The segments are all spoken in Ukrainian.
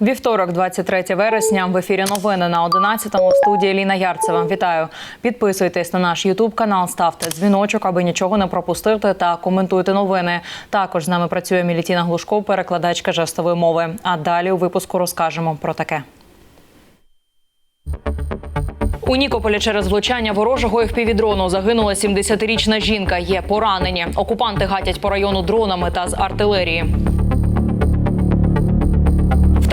Вівторок, 23 вересня. В ефірі новини на 11-му в студії Ліна Ярцева. Вітаю. Підписуйтесь на наш Ютуб канал, ставте дзвіночок, аби нічого не пропустити та коментуйте новини. Також з нами працює Мілітіна Глушко, перекладачка жестової мови. А далі у випуску розкажемо про таке. У Нікополі через влучання ворожого FPV-дрону загинула 70-річна жінка. Є поранені. Окупанти гатять по району дронами та з артилерії.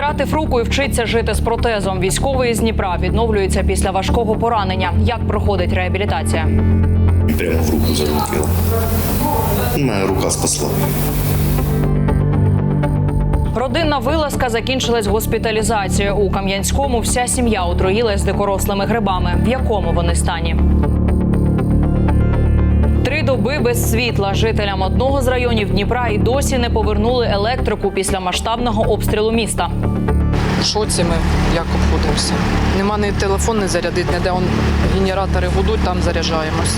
Втратив руку і вчиться жити з протезом. Військовий із Дніпра відновлюється після важкого поранення. Як проходить реабілітація? Прямо в руку залетіло. Моя рука спасла. Родинна вилазка закінчилась госпіталізацією. У Кам'янському вся сім'я отруїлась дикорослими грибами. В якому вони стані? Доби без світла жителям одного з районів Дніпра і досі не повернули електрику після масштабного обстрілу міста. В шоці ми як обходимося. Нема ні телефон не зарядити, ніде он генератори гудуть, там заряджаємось.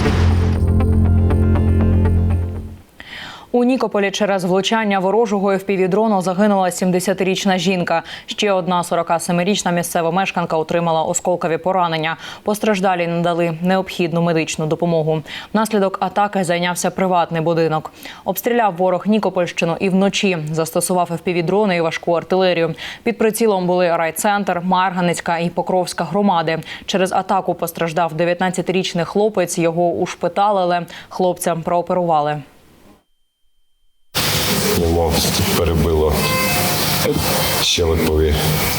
У Нікополі через влучання ворожого FPV-дрону загинула 70-річна жінка. Ще одна 47-річна місцева мешканка отримала осколкові поранення. Постраждалі надали необхідну медичну допомогу. Внаслідок атаки зайнявся приватний будинок. Обстріляв ворог Нікопольщину і вночі застосував FPV-дрони і важку артилерію. Під прицілом були райцентр, Марганецька і Покровська громади. Через атаку постраждав 19-річний хлопець. Його ушпиталили. Хлопця прооперували. Йому перебило щелепові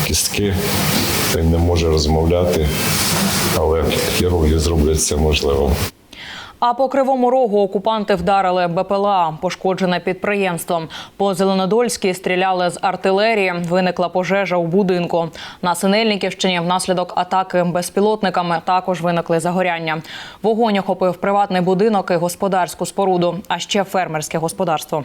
кістки. Він не може розмовляти, але хірурги зроблять це можливо. А по кривому рогу окупанти вдарили БПЛА, пошкоджене підприємство. По Зеленодольській стріляли з артилерії. Виникла пожежа у будинку. На Синельниківщині внаслідок атаки безпілотниками також виникли загоряння. Вогонь охопив приватний будинок і господарську споруду, а ще фермерське господарство.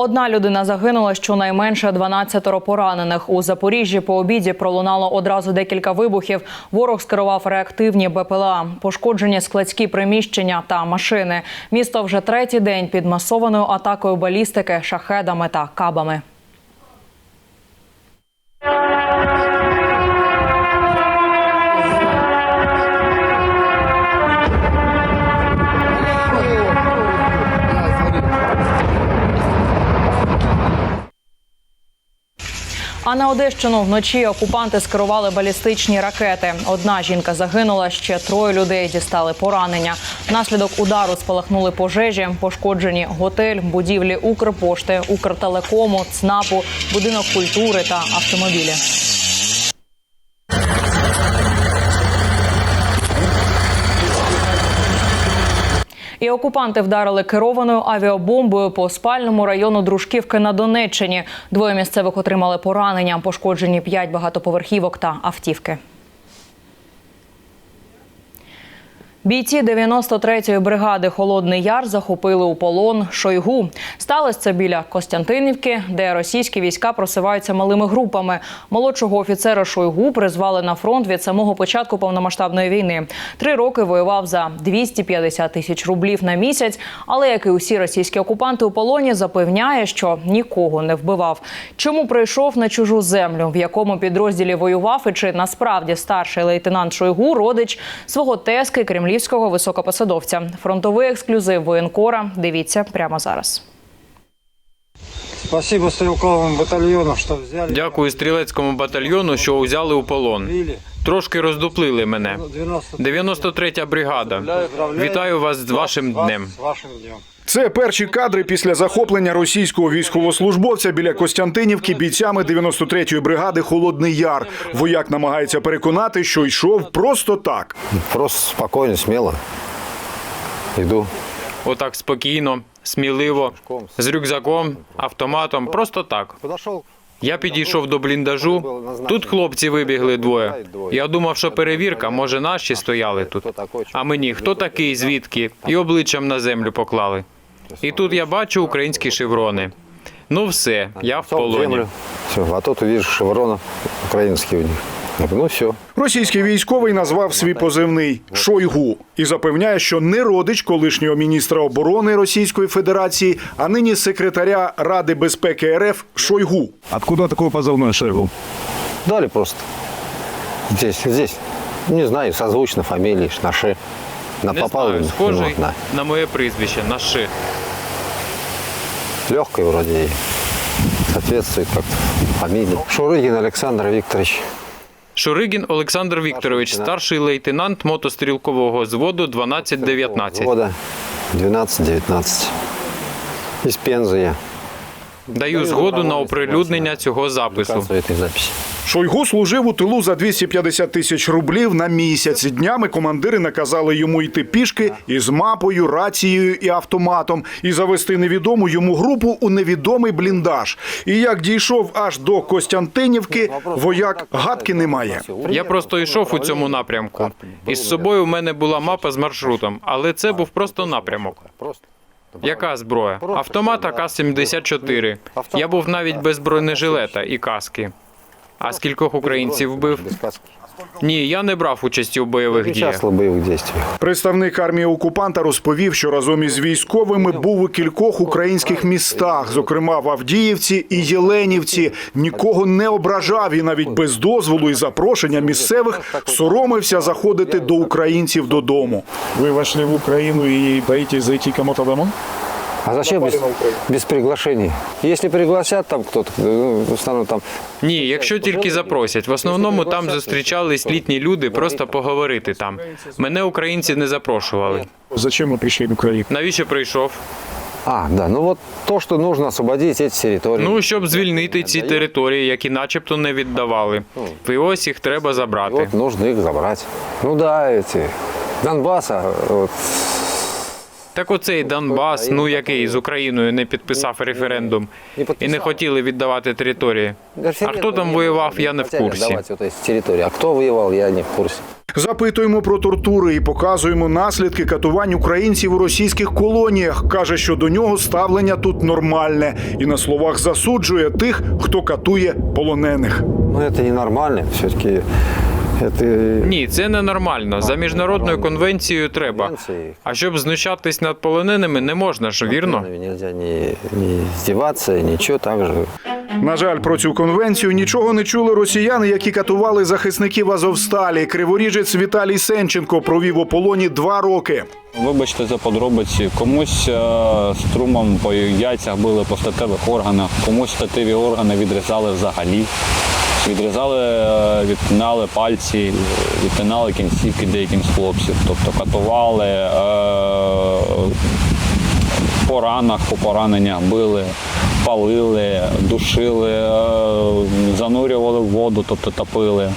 Одна людина загинула, щонайменше 12 поранених. У Запоріжжі по обіді пролунало одразу декілька вибухів. Ворог скерував реактивні БПЛА, пошкоджені складські приміщення та машини. Місто вже третій день під масованою атакою балістики, шахедами та кабами. А на Одещину вночі окупанти скерували балістичні ракети. Одна жінка загинула, ще троє людей дістали поранення. Наслідок удару спалахнули пожежі, пошкоджені готель, будівлі Укрпошти, Укртелекому, ЦНАПу, будинок культури та автомобілі. Окупанти вдарили керованою авіабомбою по спальному району Дружківки на Донеччині. Двоє місцевих отримали поранення, пошкоджені п'ять багатоповерхівок та автівки. Бійці 93-ї бригади Холодний Яр захопили у полон Шойгу. Сталося це біля Костянтинівки, де російські війська просуваються малими групами. Молодшого офіцера Шойгу призвали на фронт від самого початку повномасштабної війни. Три роки воював за 250 тисяч рублів на місяць. Але як і усі російські окупанти у полоні, запевняє, що нікого не вбивав. Чому прийшов на чужу землю, в якому підрозділі воював, і чи насправді старший лейтенант Шойгу родич свого тески кремлівського високопосадовця. Фронтовий ексклюзив воєнкора. Дивіться прямо зараз. Спасибо стрелковым батальону, что взяли. Дякую стрілецькому батальйону, що узяли у полон. Трошки роздуплили мене. 90 93-я бригада. Вітаю вас з вашим днем. Це перші кадри після захоплення російського військовослужбовця біля Костянтинівки бійцями 93-ї бригади Холодний Яр. Вояк намагається переконати, що йшов просто так. Просто спокойно, смело. Иду. Отак спокійно, сміливо, з рюкзаком, автоматом, просто так. Я підійшов до бліндажу. Тут хлопці вибігли двоє. Я думав, що перевірка, може, наші стояли тут. А мені хто такий, звідки? І обличчям на землю поклали. І тут я бачу українські шеврони. Ну все, я в полоні. Все, а тут увидишь шеврона украинский у них. Говорю, ну все. Російський військовий назвав свій позивний Шойгу і запевняє, що не родич колишнього міністра оборони Російської Федерації, а нині секретаря Ради безпеки РФ Шойгу. Откуда такой позывной Шойгу? Дали просто. Здесь, здесь. Не знаю, созвучно фамилии, наши. На Не попал, знаю, схожий да. на моє прізвище, на ши. Легкой вроде и соответствует как-то фамилии. Шурыгин Александр Викторович. Шуригін Олександр Вікторович, старший лейтенант мотострілкового зводу 1219. Года 12-19. Із Пензи я. Даю згоду на оприлюднення цього запису. Шойгу служив у тилу за 250 тисяч рублів на місяць. Днями командири наказали йому йти пішки із мапою, рацією і автоматом і завести невідому йому групу у невідомий бліндаж. І як дійшов аж до Костянтинівки, вояк гадки немає. Я просто йшов у цьому напрямку. Із собою в мене була мапа з маршрутом, але це був просто напрямок. Яка зброя? Автомат АК-74. Я був навіть без бронежилета і каски. А скількох українців вбив? Ні, я не брав участі у бойових діях. участвовал в боевых действиях. Представник армії окупанта розповів, що разом із військовими був у кількох українських містах, зокрема в Авдіївці і Єленівці. Нікого не ображав і навіть без дозволу і запрошення місцевих соромився заходити до українців додому. Вы вошли в Украину и боитесь зайти кому-то домой? А зачем без, без приглашений? Если пригласят там кто-то, ну, в основном там Ні, якщо тільки запросять. В основному там зустрічались літні люди просто поговорити там. Мене українці не запрошували. Зачем вы пришли в Украину? Навіщо прийшов? А, да, ну вот то, что нужно освободить эти территории. Ну, щоб звільнити ці території, які начебто не віддавали. І ось їх треба И забрати. вот нужно их забрать. Ну да, эти Донбасса, вот, так оцей Донбас, ну який з Україною не підписав референдум і не хотіли віддавати території. А хто там воював, я не в курсі. А кто воевал, я не в курсе. Запитуємо про тортури і показуємо наслідки катувань українців у російських колоніях. каже, що до нього ставлення тут нормальне, і на словах засуджує тих, хто катує полонених. Ну это ненормально. Все-таки это... Ні, це ненормально. За міжнародною конвенцією треба. А щоб знущатись над полоненими, не можна ж, вірно? Нельзя не, не издеваться, ничего так же. На жаль, про цю конвенцію нічого не чули росіяни, які катували захисників Азовсталі. Криворіжець Віталій Сенченко провів у полоні два роки. Вибачте за подробиці. Комусь е, струмом по яйцях били по статевих органах, комусь статеві органи відрізали взагалі. Відрізали, відпинали пальці, відпинали кінцівки деяким з хлопців. Тобто катували е, по ранах, по пораненнях били, палили, душили, е, занурювали в воду, тобто топили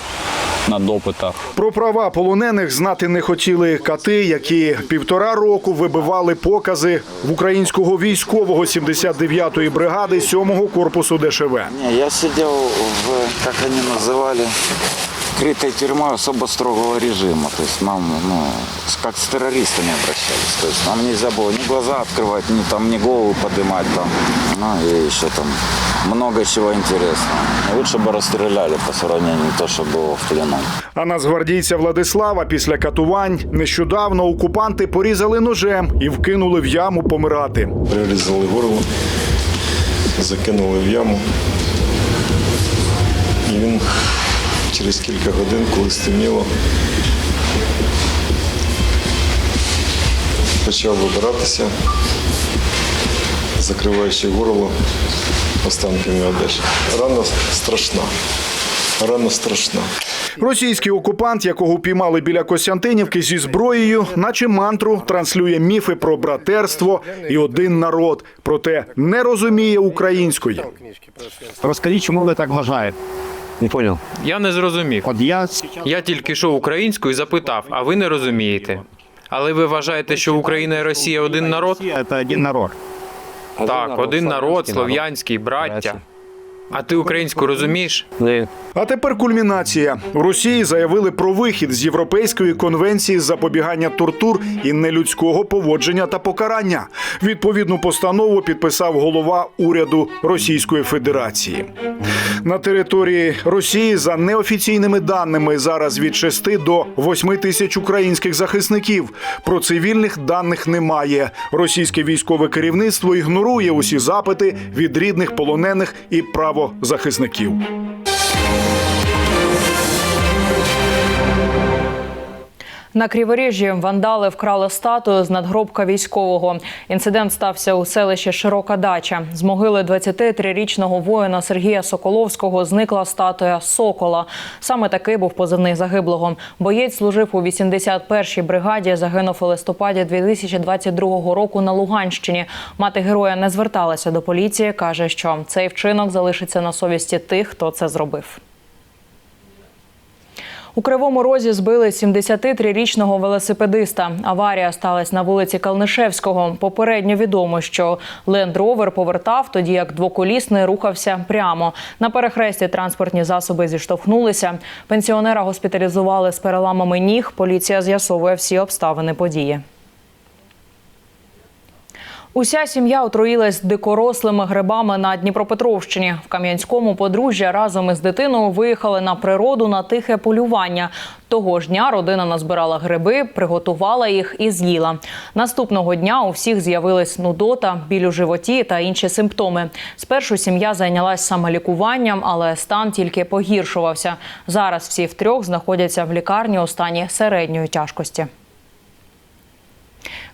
на допитах. Про права полонених знати не хотіли кати, які півтора року вибивали покази в українського військового 79-ї бригади 7-го корпусу ДШВ. Ні, я сидів в, як вони называли, крытой тюрьмой особо строгого режима. То есть нам, ну, с- как с террористами обращались. То есть нам нельзя было ни глаза открывать, ни там, ни голову поднимать там. Ну и еще там много чего интересного. Лучше бы расстреляли по сравнению то, что было в плену. А нацгвардійця Владислава після катувань нещодавно окупанти порізали ножем і вкинули в яму помирати. Прирізали горло, закинули в яму. І він через кілька годин, коли стемніло, почав вибиратися, закриваючи горло останками одежі. Рана страшна. Рана страшна. Російський окупант, якого піймали біля Костянтинівки зі зброєю, наче мантру транслює міфи про братерство і один народ, проте не розуміє української. Розкажіть, чому ви так вважаєте? Не понял. Я не зрозумів. От я Я тільки йшов українською і запитав, а ви не розумієте. Але ви вважаєте, що Україна і Росія один народ? Росія – це один народ. Так, один народ, слов'янський, браття. А ти українську розумієш? Да. А тепер кульмінація. У Росії заявили про вихід з Європейської конвенції з запобігання тортур і нелюдського поводження та покарання. Відповідну постанову підписав голова уряду Російської Федерації. На території Росії за неофіційними даними зараз від 6 до 8 тисяч українських захисників. Про цивільних даних немає. Російське військове керівництво ігнорує усі запити від рідних полонених і правозахисників. На Криворіжжі вандали вкрали статую з надгробка військового. Інцидент стався у селищі Широка Дача. З могили 23-річного воїна Сергія Соколовського зникла статуя Сокола. Саме такий був позивний загиблого. Боєць служив у 81-й бригаді. Загинув у листопаді 2022 року на Луганщині. Мати героя не зверталася до поліції. каже, що цей вчинок залишиться на совісті тих, хто це зробив. У Кривому Розі збили 73-річного велосипедиста. Аварія сталася на вулиці Калнишевського. Попередньо відомо, що ленд-ровер повертав, тоді як двоколісний рухався прямо. На перехресті транспортні засоби зіштовхнулися. Пенсіонера госпіталізували з переламами ніг. Поліція з'ясовує всі обставини події. Уся сім'я отруїлась дикорослими грибами на Дніпропетровщині. В Кам'янському подружжя разом із дитиною виїхали на природу на тихе полювання. Того ж дня родина назбирала гриби, приготувала їх і з'їла. Наступного дня у всіх з'явилась нудота, біль у животі та інші симптоми. Спершу сім'я зайнялась самолікуванням, але стан тільки погіршувався. Зараз всі втрьох знаходяться в лікарні у стані середньої тяжкості.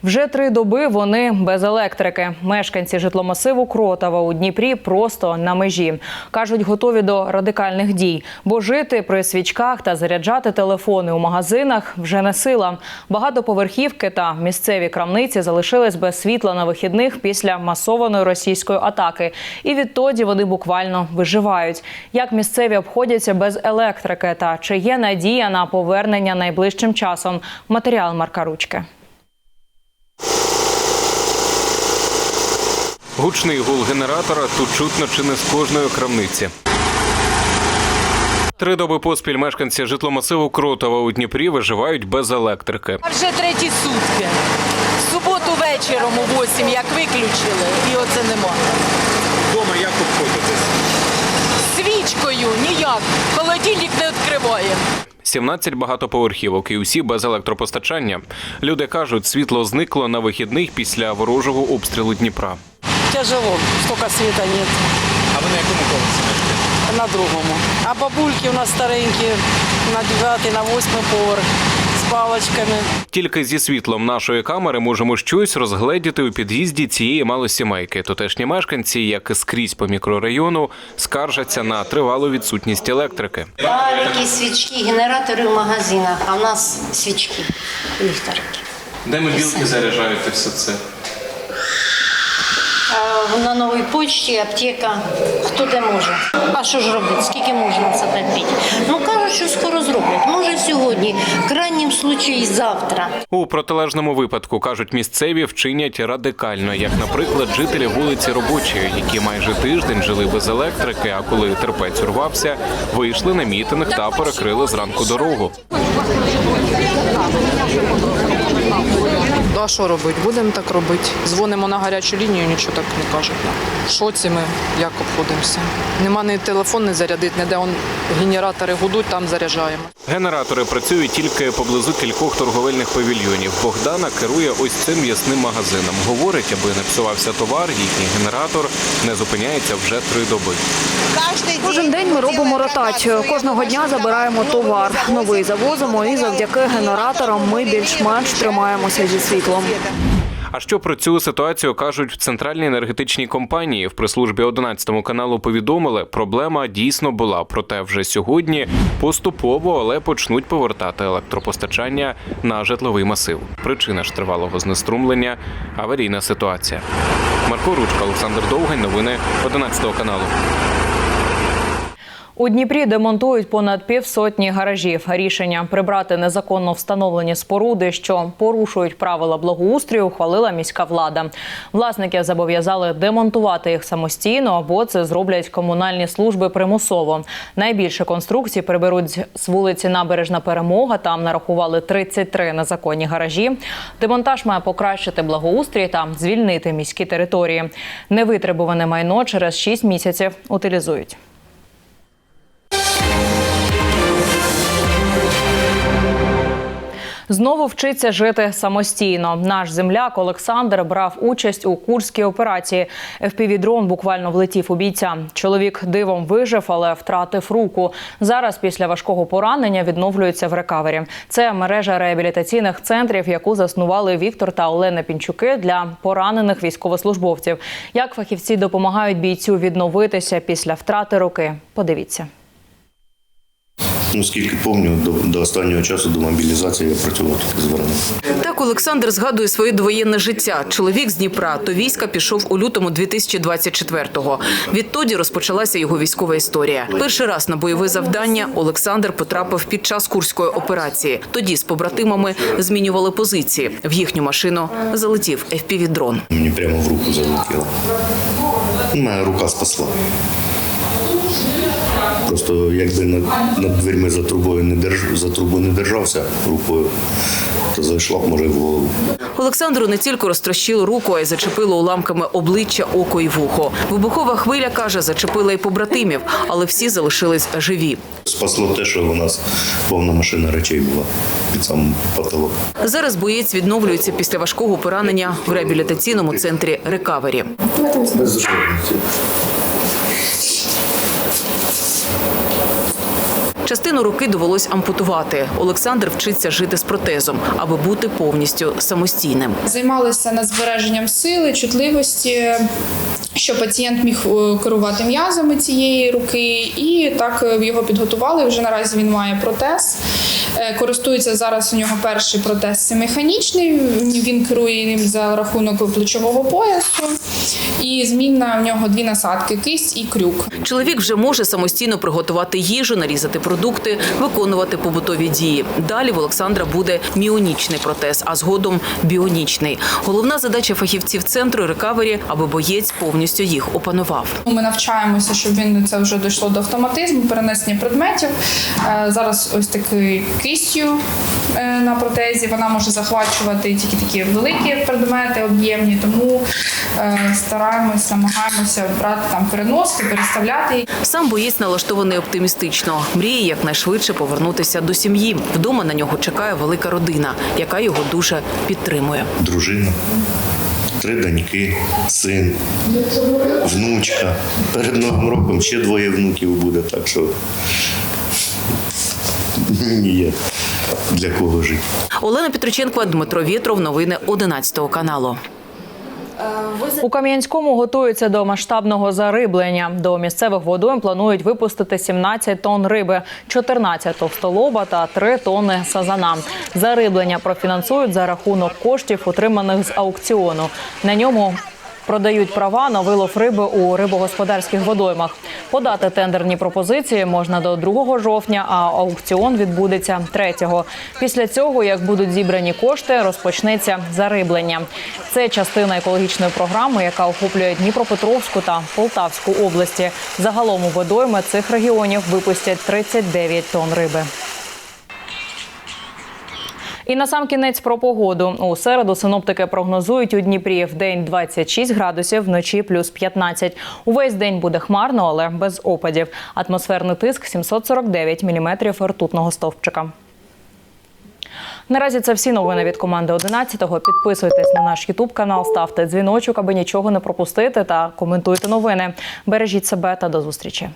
Вже три доби вони без електрики. Мешканці житломасиву Кротова у Дніпрі просто на межі. Кажуть, готові до радикальних дій, бо жити при свічках та заряджати телефони у магазинах вже не сила. Багатоповерхівки та місцеві крамниці залишились без світла на вихідних після масованої російської атаки. І відтоді вони буквально виживають. Як місцеві обходяться без електрики та чи є надія на повернення найближчим часом? Матеріал Марка Ручки. Гучний гул генератора тут чутно чи не з кожної крамниці. Три доби поспіль мешканці житломасиву Кротова у Дніпрі виживають без електрики. А вже треті сутки. В суботу вечором у 8 як виключили, і оце нема. Дома як обходитесь? Свічкою ніяк. Холодильник не відкриває. 17 багатоповерхівок і усі без електропостачання. Люди кажуть, світло зникло на вихідних після ворожого обстрілу Дніпра. Тяжело, стільки світа нет. А ви на якому поверсі мешкаєте? На другому. А бабульки у нас старенькі, на 9, на 8 поверх з паличками. Тільки зі світлом нашої камери можемо щось розгледіти у під'їзді цієї малосімейки. Тутешні мешканці, як і скрізь по мікрорайону, скаржаться на тривалу відсутність електрики. Фонарики, свічки, генератори в магазинах, а в нас свічки, ліхтарики. Де мобілки заряджаєте все це? На новій почті аптека, хто де може. А що ж робити? Скільки можна це терпіти? Ну кажуть, що скоро зроблять. Може сьогодні, в крайнім случаї завтра. У протилежному випадку кажуть місцеві вчинять радикально, як, наприклад, жителі вулиці Робочої, які майже тиждень жили без електрики. А коли терпець урвався, вийшли на мітинг та перекрили зранку дорогу. Ну, а що робити? Будемо так робити. Дзвонимо на гарячу лінію, нічого так не кажуть. В шоці ми як обходимося. Нема ні телефон не зарядити, ніде он генератори гудуть, там заряджаємо. Генератори працюють тільки поблизу кількох торговельних павільйонів. Богдана керує ось цим м'ясним магазином. Говорить, аби не псувався товар, їхній генератор не зупиняється вже три доби. Кожен день ми робимо ротацію. Кожного дня забираємо товар. Новий завозимо, і завдяки генераторам ми більш-менш тримаємося зі світлом. А що про цю ситуацію кажуть в центральній енергетичній компанії? В прес-службі 11 каналу повідомили, проблема дійсно була. Проте вже сьогодні поступово, але почнуть повертати електропостачання на житловий масив. Причина ж тривалого знеструмлення аварійна ситуація. Марко Ручка, Олександр Довгань. Новини 11 каналу. У Дніпрі демонтують понад півсотні гаражів. Рішення прибрати незаконно встановлені споруди, що порушують правила благоустрою, ухвалила міська влада. Власники зобов'язали демонтувати їх самостійно, або це зроблять комунальні служби примусово. Найбільше конструкцій приберуть з вулиці Набережна Перемога. Там нарахували 33 незаконні гаражі. Демонтаж має покращити благоустрій та звільнити міські території. Невитребуване майно через 6 місяців утилізують. Знову вчиться жити самостійно. Наш земляк Олександр брав участь у курській операції. FPV-дрон буквально влетів у бійця. Чоловік дивом вижив, але втратив руку. Зараз після важкого поранення відновлюється в рекавері. Це мережа реабілітаційних центрів, яку заснували Віктор та Олена Пінчуки для поранених військовослужбовців. Як фахівці допомагають бійцю відновитися після втрати руки? Подивіться. Ну, скільки пам'ятаю, до, до останнього часу, до мобілізації я працював тільки з воронами. Так Олександр згадує своє довоєнне життя. Чоловік з Дніпра до війська пішов у лютому 2024-го. Відтоді розпочалася його військова історія. Перший раз на бойове завдання Олександр потрапив під час курської операції. Тоді з побратимами змінювали позиції. В їхню машину залетів FPV-дрон. Мені прямо в руку залетіло. Ну, Моя рука спасла. Просто якби над, над дверми за трубою не держ, за трубу не держався рукою, то зайшла б може в голову. Олександру не тільки розтрощило руку, а й зачепило уламками обличчя, око і вухо. Вибухова хвиля каже, зачепила й побратимів, але всі залишились живі. Спасло те, що у нас повна машина речей була під самим потолок. Зараз боєць відновлюється після важкого поранення в реабілітаційному центрі Рекавері. Без Частину руки довелось ампутувати. Олександр вчиться жити з протезом, аби бути повністю самостійним. Займалися над збереженням сили, чутливості, Що пацієнт міг е, керувати м'язами цієї руки, і так е, його підготували. Вже наразі він має протез. Е, Користується зараз у нього перший протез це механічний. Він керує ним за рахунок плечового поясу. І змінна в нього дві насадки кисть і крюк. Чоловік вже може самостійно приготувати їжу, нарізати продукти, виконувати побутові дії. Далі в Олександра буде міонічний протез, а згодом біонічний. Головна задача фахівців центру рекавері, аби боєць повністю їх опанував. Ми навчаємося, щоб він це вже дійшло до автоматизму, перенесення предметів. Е, Зараз ось такий кистю е, на протезі. Вона може захвачувати тільки такі великі предмети, об'ємні, тому е, стараємося, намагаємося брати там переноски, переставляти. Сам боєць налаштований оптимістично. Мріє якнайшвидше повернутися до сім'ї. Вдома на нього чекає велика родина, яка його дуже підтримує. Дружина, три доньки, син, внучка. Перед Новим роком ще двоє внуків буде, так що є для кого жити. Олена Петриченкова, Дмитро Вєтров. Новини 11 каналу. У Кам'янському готуються до масштабного зариблення. До місцевих водойм планують випустити 17 тонн риби, 14 товстолоба та 3 тонни сазана. Зариблення профінансують за рахунок коштів, отриманих з аукціону. На ньому продають права на вилов риби у рибогосподарських водоймах. Подати тендерні пропозиції можна до 2 жовтня, а аукціон відбудеться 3-го. Після цього, як будуть зібрані кошти, розпочнеться зариблення. Це частина екологічної програми, яка охоплює Дніпропетровську та Полтавську області. Загалом у водойми цих регіонів випустять 39 тонн риби. І на сам кінець про погоду. У середу синоптики прогнозують у Дніпрі в день 26 градусів, вночі плюс 15. Увесь день буде хмарно, але без опадів. Атмосферний тиск 749 міліметрів ртутного стовпчика. Наразі це всі новини від команди 11-го. Підписуйтесь на наш Ютуб канал, ставте дзвіночок, аби нічого не пропустити, та коментуйте новини. Бережіть себе та до зустрічі.